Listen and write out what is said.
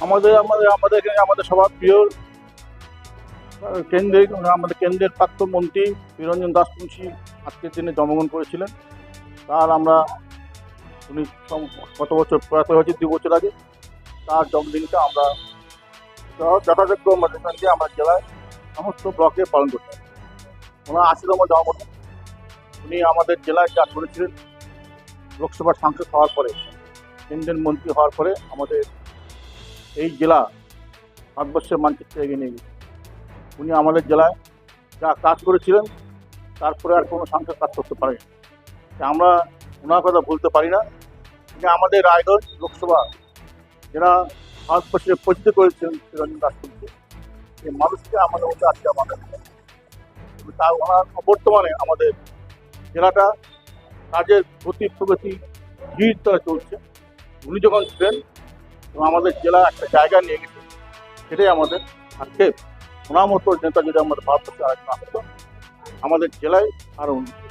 আমাদের আমাদের আমাদের এখানে আমাদের সবার প্রিয় আহ, কেন্দ্রের আমাদের কেন্দ্রের প্রাক্তন মন্ত্রী নিরঞ্জন দাস মুন্সি আজকের দিনে জন্মগ্রহণ করেছিলেন। তার আমরা উনি গত বছর প্রয়াত হয়েছে দু বছর আগে। তার জন্মদিনটা আমরা যথাযোগ্য দিয়ে আমরা জেলায় সমস্ত ব্লকে পালন করতে ওনার আশিতম জন্মদিন উনি আমাদের জেলায় যা করেছিলেন লোকসভার সাংসদ হওয়ার পরে। কেন্দ্রের মন্ত্রী হওয়ার পরে আমাদের এই জেলা ভারতবর্ষের মানচিত্রে এগিয়ে নিয়ে গেছে। উনি আমাদের জেলায় যা কাজ করেছিলেন, তারপরে আর কোনো সাংসদ কাজ করতে পারেনি। আমরা ওনার কথা বলতে পারি না। যে আমাদের রায়গঞ্জ লোকসভা যারা ভারতবর্ষে পরিচিত করেছেন চিরঞ্জন দাসপুরকে এই মানুষকে আমাদের মধ্যে আজকে আমাদের তা ওনার বর্তমানে আমাদের জেলাটা কাজের গতি, প্রগতি ধীর চলছে। উনি যখন ছিলেন আমাদের জেলা একটা জায়গা নিয়ে গেছে সেটাই আমাদের আক্ষেপ ওনার মতো নেতা যদি আমাদের ভারতবর্ষে আরেকজন আসতো, আমাদের জেলায় আরও উন্নতি।